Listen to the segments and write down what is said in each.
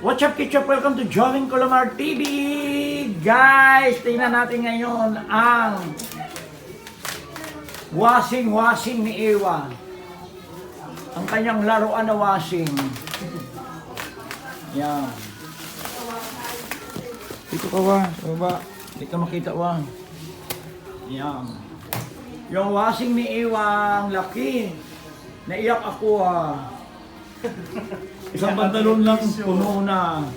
What's up, Kitchup? Welcome to Jovin Colomar TV! Guys, tingnan natin ngayon ang washing-washing ni Ewa. Ang kanyang laruan na washing. Yan. Dito ka, Wa. Baba. Hindi ka makita, Wa. Yan. Yung washing ni Ewa, ang laki. Naiyak ako, ah. Isang pantalon lang, puno na.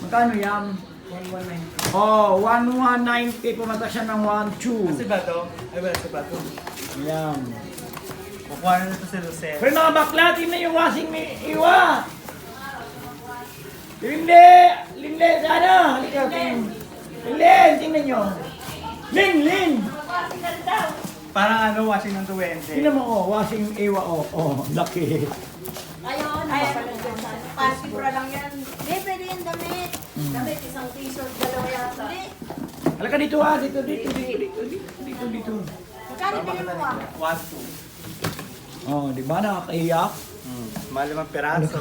Magkano yan? 119. Oh, 1190, pumata siya ng 12. Kasi ba to? Ay ba, kasi ba to? Yan. Kukuha na ito si Lucette. Pero mga bakla, tingnan yung washing ni Iwa. Linde! Linde, sana! Halika, tingnan. Lin, tingnan nyo. Lin, Lin! Parang ano, washing ng 20. Tingnan mo, oh, washing Iwa, oh, oh, laki. Ay, pasipura lang yan. Hindi, pwede yan damit. Damit, isang t-shirt, dalawa yata. Hindi. Halika dito, ah, dito, dito, dito, dito, dito, dito. Magkano bilhin mo ah? 1, 2. Oh, di ba nakakaiyak? Hmm. Malimang peraso.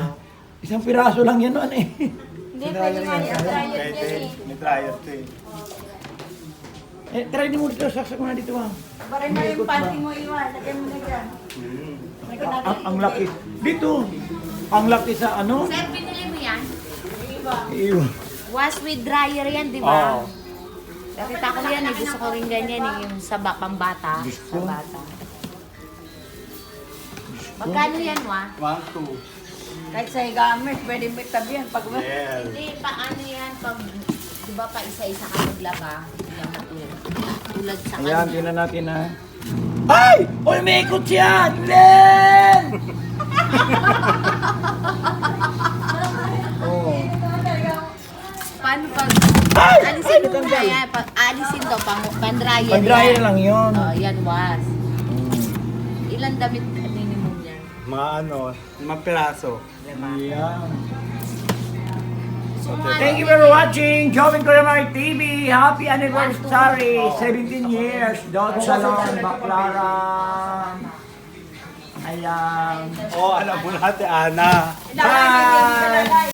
Isang piraso lang yan, ano eh. Hindi, pwede nga yan. Dryer Pwede. eh. May dryer to eh. Eh, try din mo dito, saksak mo na dito, ah. Barin mo yung panty mo, Iwan. Lagyan mo na dyan. Hmm. Ang, ang laki. Dito. Ang laki sa ano? Sir, binili mo yan? Iwa. Wash with dryer yan, di Oo. ba? Nakita ko yan eh. Gusto ko rin ganyan eh. Yung sa ba- pambata. Diyos Sa bata. Magkano yan, wa? 1, 2. Kahit sa higamit, pwede mo itabi yan. Pag Yes. Hindi, paano yan pag, di ba pa isa-isa ka maglaba? Yan mo tulad. Sa Ayan, kanya. tingnan natin ha. Ay! Uy, may ikot siya! Len! Paano pag, Ay! alisin mo muna yan. Pag alisin to, pang, pang-dryer Pag-dryer yan. lang yun. Oh, yan, wash. Ilan damit minimum yan? Mga ano, limang peraso. Diba? Ayan. So, mga Thank you ano for watching Jovin Kulamar TV. Happy anniversary! 17 years. Dot Salon, Baclaran. Ayan. Oh, alam mo natin, Ana. Bye!